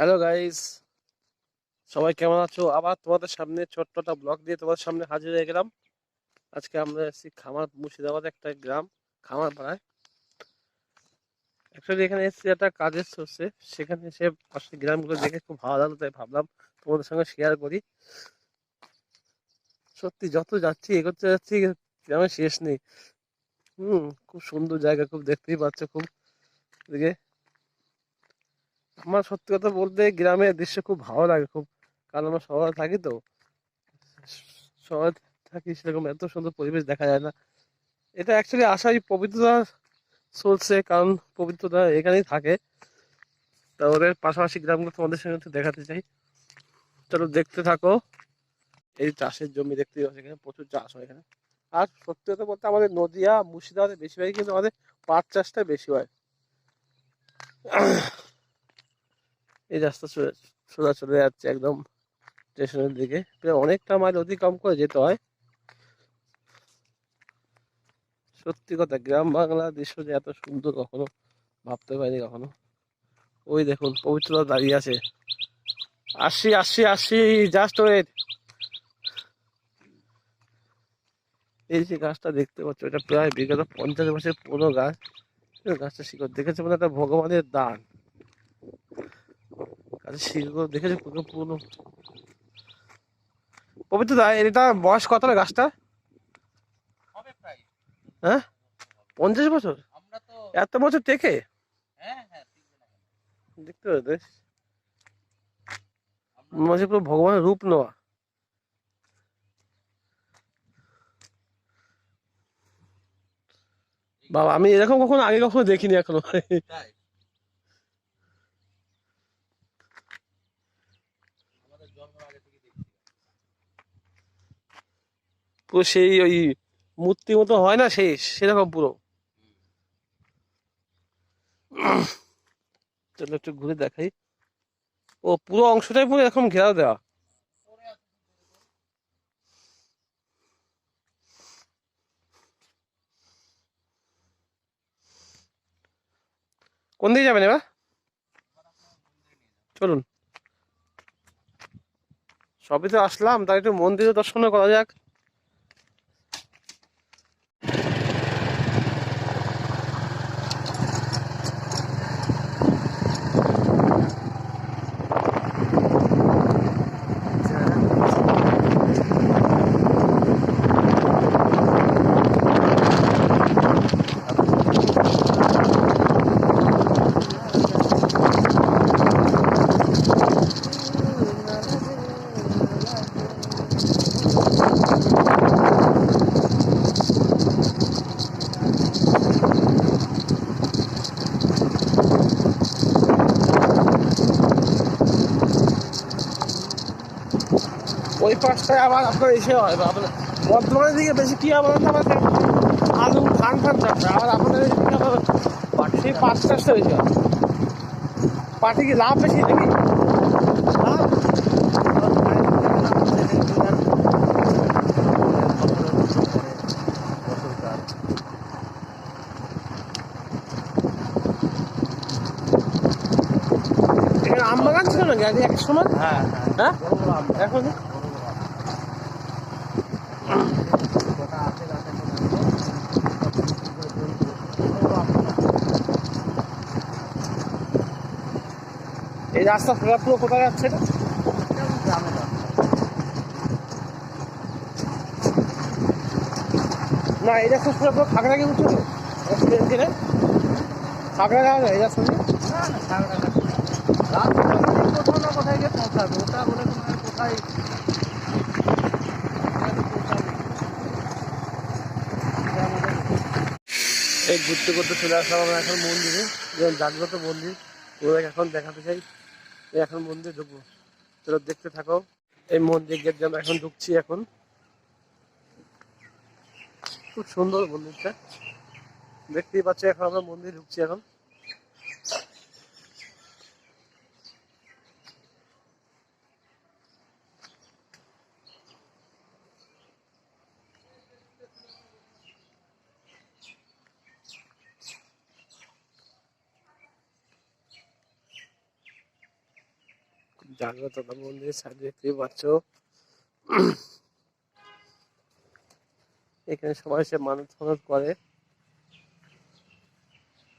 Hello guys সবাই কেমন আছো? আবার তোমাদের সামনে ছোট্টটা ব্লগ দিয়ে তোমাদের সামনে হাজির হয়ে গেলাম। আজকে আমরা এসেছি খামার মুর্শিদাবাদ একটা গ্রাম খামার পাড়ায় অ্যাকচুয়ালি এখানে এসেছি একটা কাজের সোর্সে সেখানে এসে পাশের গ্রামগুলো দেখে খুব ভালো লাগল, তাই ভাবলাম তোমাদের সঙ্গে শেয়ার করি। সত্যি, যত যাচ্ছি, এগোতে যাচ্ছি গ্রামে শেষ নেই। হুম, খুব সুন্দর জায়গা, খুব দেখতেই পাচ্ছ, খুব। এদিকে আমার সত্যি কথা বলতে গ্রামের দৃশ্য খুব ভালো লাগে খুব। কারণ আমরা শহরে থাকি তো। শহরে থাকি সেরকম এত সুন্দর পরিবেশ দেখা যায় না। এটা অ্যাকচুয়ালি আসাই পবিত্রতা চলছে কারণ পবিত্রতা এখানেই থাকে। তা ওদের পাশাপাশি গ্রামগুলো তোমাদের সঙ্গে দেখাতে চাই। চলো দেখতে থাকো। এই চাষের জমি দেখতে পাচ্ছি এখানে প্রচুর চাষ হয় এখানে। আর সত্যি কথা বলতে আমাদের নদিয়া, মুর্শিদাবাদে বেশিরভাগই কিন্তু আমাদের পাট চাষটা বেশি হয়। এই রাস্তা সোজা চলে যাচ্ছে একদম স্টেশনের দিকে। প্রায় অনেকটা মাইল অতিক্রম করে যেতে হয়। সত্যি কথা, গ্রাম বাংলা দৃশ্য যে এত সুন্দর কখনো ভাবতে পারিনি কখনো। ওই দেখুন, পবিত্রতা দাঁড়িয়ে আছে। আসি আসি আসি জাস্ট ওয়েট এই যে গাছটা দেখতে পাচ্ছ, এটা প্রায় বিগত পঞ্চাশ বছরের পুরো গাছ। গাছটা শিকড় দেখেছে মানে একটা ভগবানের দান। গাছের শিকড় দেখেছ পুরনো? পবিত্র দা এটা বয়স কত গাছটা? হ্যাঁ? পঞ্চাশ বছর? এত বছর টেকে হ্যাঁ হ্যাঁ? দেখতে পাবে হচ্ছে পুরো ভগবানের রূপ নেওয়া। বাবা আমি এরকম কখনো আগে কখনো দেখিনি এখনও তাই আমাদের জন্মের আগে থেকে দেখছি পুরো সেই ওই মূর্তি মতো হয় না সেই, সেরকম পুরো। চলো একটু ঘুরে দেখাই। ও, পুরো অংশটাই পুরো এরকম ঘেরাও দেওয়া। কোন দিকে যাবেন এবার? চলুন। সবই তো আসলাম তাই একটু মন্দিরে দর্শন করা যাক। পাশটায় আবার আপনার এসে হয়। আপনার বর্ধমানের দিকে বেশি কি আবার আবার আলু ধান ফান চাষ। আবার আপনাদের এদিকে আবার সেই পাট চাষটা বেশি হয়। পাটে কি লাভ বেশি নাকি? লাভ আম বাগান ছিল নাকি? এক সময়? হ্যাঁ হ্যাঁ। হ্যাঁ? এখন বড় বড় আম। গোটা আছে গাছের মধ্যে। বড় বড় আম গাছ। এই রাস্তা ফেরা পুরো কোথায় যাচ্ছে এটা রাস্তা। না এই রাস্তা পুরো পুরো খাগড়া গিয়ে উঠছে তো খাগড়া যাওয়া যায় না, না, না। রাস্তা দিয়ে কোথাও না কোথায় গিয়ে পৌঁছাবে। ওটা বলে কোথায় পৌঁছাবে। এটা আমাদের এই ঘুরতে ঘুরতে চলে আসলাম আমরা এখন মন্দিরে জাগ্রত মন্দির ওদের এখন দেখাতে চাই। এখন মন্দির ঢুকবো। চলো দেখতে থাকো। এই মন্দির গেট যেন এখন ঢুকছি এখন। খুব সুন্দর মন্দিরটা। দেখতেই পাচ্ছি এখন আমরা মন্দির ঢুকছি এখন। জাগ্রত মন্দির সাইড দেখতেই পাচ্ছ? এখানে সবাই সে মানত ফানত করে।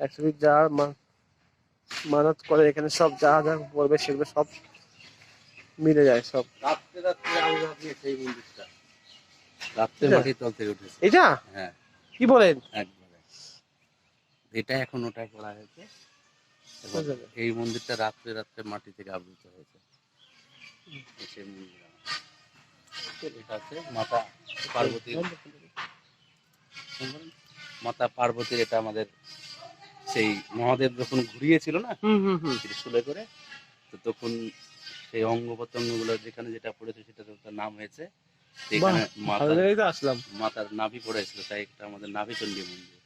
অ্যাকচুয়ালি যা মানত করে এখানে সব যা যা করবে সেগুলো সব মিলে যায় সব। রাত্রে রাত্রে আলো দিয়ে সেই মন্দিরটা। রাত্রে এটা? মাটির তল থেকে উঠেছে। এটা? হ্যাঁ। কি বলেন? একবারে। এটা এখন ওটা করা হয়েছে। এই মন্দিরটা রাত্রে রাত্রে মাটি থেকে আবৃত হয়েছে। সেই মন্দির এটা হচ্ছে মাতা পার্বতীর মাতা পার্বতীর এটা আমাদের সেই মহাদেব যখন ঘুরিয়েছিল না হুম হুম হুম। ত্রিশুলে করে তো তখন সেই অঙ্গ প্রত্যঙ্গগুলো যেখানে যেটা পড়েছে সেটা তার নাম হয়েছে। এখানে মাতার নাভি পড়েছিল তাই এটা আমাদের নাভি চণ্ডী মন্দির।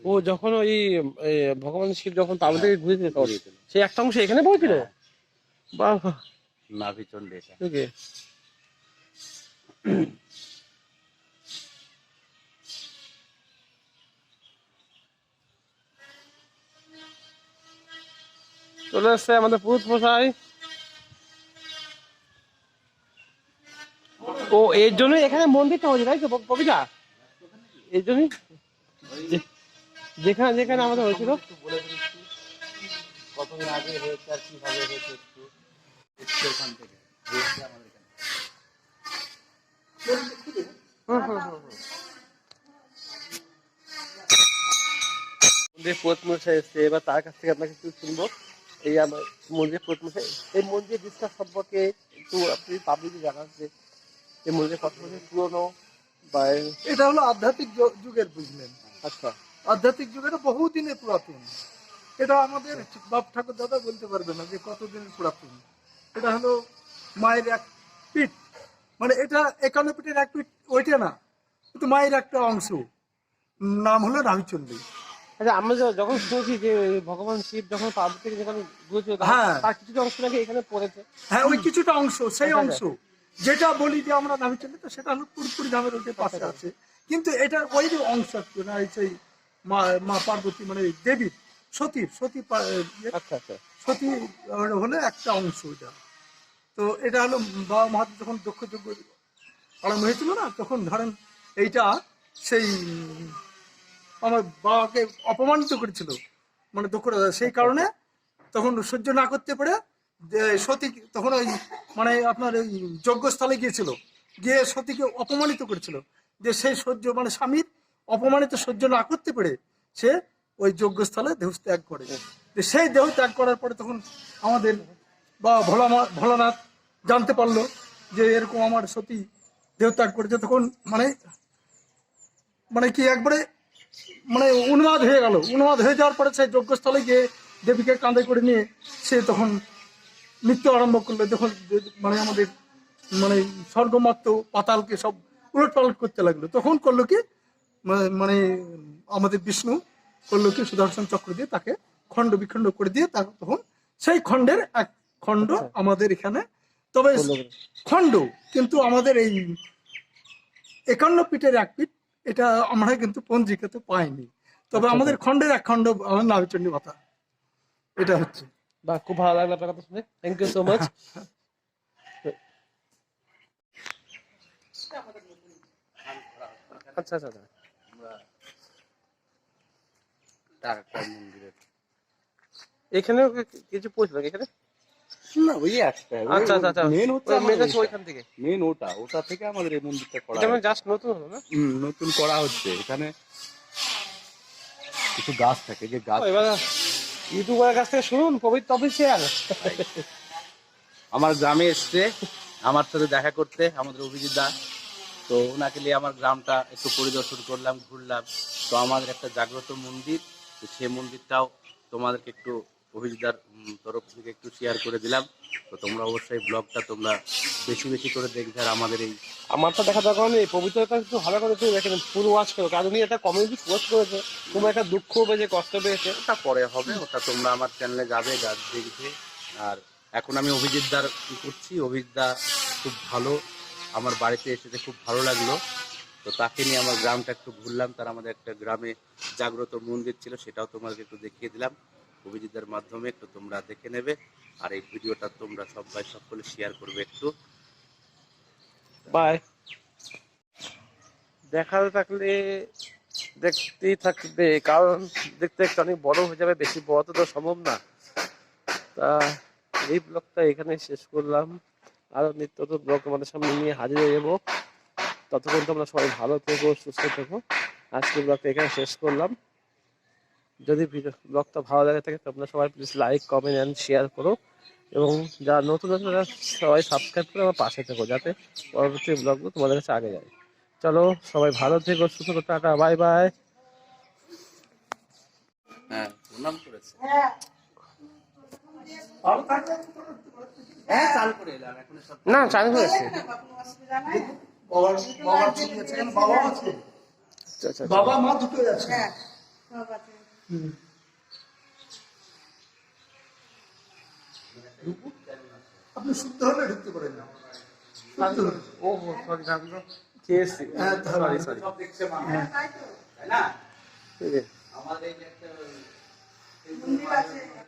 ও যখন ওই ভগবান শিব যখন পার্বতীকে ঘুরেছিল তখন ঘুরিয়েছিল। সেই একটা অংশ এখানে পড়েছিল হ্যাঁ, বাহ নাভি এটা। ওকে চলে এসছে আমাদের পুরুত মশাই। ও এর জন্য এখানে মন্দিরটা হয়েছে তাই তো কবিতা এর জন্যই? যেখানে যেখানে আমাদের হয়েছিল। কতদিন আগে হয়েছে আর কীভাবে হয়েছে একটু। ওখান থেকে। আমাদের এখানে। মন্দির এসছে। এবার তার কাছ থেকে আপনাকে একটু শুনব। এই আমার মন্দির প্রথমশাই এই মন্দির বিশ্বাস সম্পর্কে একটু আপনি পাবলিকে জানান যে এই মন্দির কত বছর পুরনো বা এটা হলো আধ্যাত্মিক যুগের বুঝলেন। আচ্ছা। আধ্যাত্মিক যুগের বহু দিনের পুরাতন। এটা আমাদের বাপ ঠাকুর দাদা বলতে পারবে না যে কত দিনের পুরাতন। এটা হলো মায়ের এক পিঠ। মানে এটা একান্ন পিঠের এক পিঠ ওইটা না। কিন্তু মায়ের একটা অংশ। নাম হলো রামচন্দ্রী। আচ্ছা আমরা যখন শুনেছি যে ভগবান শিব যখন পার্বতীকে যখন হ্যাঁ। তার কিছুটা অংশ নাকি এখানে পড়েছে? হ্যাঁ ওই কিছুটা অংশ সেই আচ্ছা, অংশ। যেটা বলি যে আমরা রামচন্দ্রী তো সেটা হলো পুরপুরি ধামের ওই পাশে আচ্ছা, আছে। কিন্তু এটা ওই যে অংশ না সেই মা মা পার্বতী মানে দেবী সতী সতী আচ্ছা আচ্ছা। সতী হলো একটা অংশ এটা। তো এটা হলো বাবা মহাদেব যখন দক্ষ যজ্ঞ আরম্ভ হয়েছিল না তখন ধরেন এইটা সেই আমার বাবাকে অপমানিত করেছিল মানে দক্ষ সেই কারণে তখন সহ্য না করতে পারে যে সতী তখন ওই মানে আপনার ওই যজ্ঞস্থলে গিয়েছিল গিয়ে সতীকে অপমানিত করেছিল যে সেই সহ্য মানে স্বামীর অপমানিত সহ্য না করতে পেরে সে ওই যজ্ঞস্থলে দেহ ত্যাগ করে। সেই দেহ ত্যাগ করার পরে তখন আমাদের বা ভোলা ভোলানাথ জানতে পারল যে এরকম আমার সতী দেহ ত্যাগ করেছে। তখন মানে মানে কি একবারে মানে উন্মাদ হয়ে গেল। উন্মাদ হয়ে যাওয়ার পরে সেই যজ্ঞস্থলে গিয়ে দেবীকে কাঁধে করে নিয়ে সে তখন নৃত্য আরম্ভ করল। যখন মানে আমাদের মানে স্বর্গমত্ত পাতালকে সব উলট পালট করতে লাগল। তখন করল কি? মানে আমাদের বিষ্ণু করল কি সুদর্শন চক্র দিয়ে তাকে খণ্ড বিখণ্ড করে দিয়ে তাকে তখন সেই খণ্ডের এক খণ্ড আচ্ছা। আমাদের এখানে। তবে খণ্ড কিন্তু আমাদের এই একান্ন পিঠের এক পিঠ এটা আমরা কিন্তু পঞ্জিকাতে পাইনি। তবে আচ্ছা, আমাদের খণ্ডের এক খণ্ড আমার নাবিচন্ডী মাতা এটা হচ্ছে। বা খুব ভালো লাগল আপনার কথা শুনে। থ্যাংক ইউ সো মাচ আচ্ছা আচ্ছা আচ্ছা আমরা মন্দিরের। এখানেও কিছু এখানে? না ওই একটা আচ্ছা আচ্ছা আচ্ছা। মেন হচ্ছে আমাদের ওইখান থেকে। মেন ওটা ওটা থেকে আমাদের এই মন্দিরটা করা এটা মানে জাস্ট নতুন হলো না? নতুন করা হচ্ছে। এখানে কিছু গাছ থাকে যে গাছ ও, এবার ইউটিউবারের কাছ থেকে শুনুন পবিত্র অফিসিয়াল। আমার গ্রামে এসছে আমার সাথে দেখা করতে আমাদের অভিজিৎ দা। তো ওনাকে নিয়ে আমার গ্রামটা একটু পরিদর্শন করলাম ঘুরলাম। তো আমাদের একটা জাগ্রত মন্দির তো সেই মন্দিরটাও তোমাদেরকে একটু অভিজিৎদার উম, তরফ থেকে একটু শেয়ার করে দিলাম। তো তোমরা অবশ্যই ব্লগটা তোমরা বেশি বেশি করে দেখবে আর আমাদের এই আমার তো দেখা দরকার নেই পবিত্রতা একটু ভালো করে তুমি দেখেন ফুল ওয়াচ করো কারণ উনি একটা কমিউনিটি পোস্ট করেছে তোমার একটা দুঃখ পেয়েছে কষ্ট পেয়েছে। ওটা পরে হবে ওটা তোমরা আমার চ্যানেলে যাবে গাছ দেখবে। আর এখন আমি অভিজিৎদার কি করছি? অভিজিৎদা খুব ভালো আমার বাড়িতে এসেছে খুব ভালো লাগল। তো তাকে নিয়ে আমার গ্রামটা একটু ঘুরলাম। তার আমাদের একটা গ্রামে জাগ্রত মন্দির ছিল, সেটাও তোমাকে একটু দেখিয়ে দিলাম। অভিজিৎদার মাধ্যমে একটু তোমরা দেখে নেবে। আর এই ভিডিওটা তোমরা সবাই সকলে শেয়ার করবে একটু। বাই দেখাতে থাকলে দেখতেই থাকবে, কারণ দেখতে দেখতে অনেক বড় হয়ে যাবে, বেশি বড় তো সম্ভব না। তা এই ব্লগটা এখানে শেষ করলাম। আরও নিত্য ব্লগ তোমাদের সামনে নিয়ে হাজির হয়ে যাব। ততক্ষণ তোমরা সবাই ভালো থেকো সুস্থ থেকো। আজকে ব্লগটা এখানে শেষ করলাম। যদি ভিডিও ব্লগটা ভালো লাগে থাকে তোমরা সবাই please like comment and share করো। এবং যারা নতুন নতুন তারা সবাই সাবস্ক্রাইব করে আমার পাশে থেকো যাতে পরবর্তী ব্লগগুলো তোমাদের কাছে আগে যায়। চলো সবাই ভালো থেকো সুস্থ থেকো টাটা বাই বাই হ্যাঁ প্রণাম করেছে। হ্যাঁ চালু করে এলাম এখন না চালু হয়েছে বাবার বাবার ছবি আছে বাবা আচ্ছা আচ্ছা আচ্ছা। বাবা মা দুটোই আছে হুম। আপনি শুদ্ধ হলে ঢুকতে পারেন না। ও সরি খেয়েছি। হ্যাঁ, সরি সরি ঠিক আমাদের একটা আছে।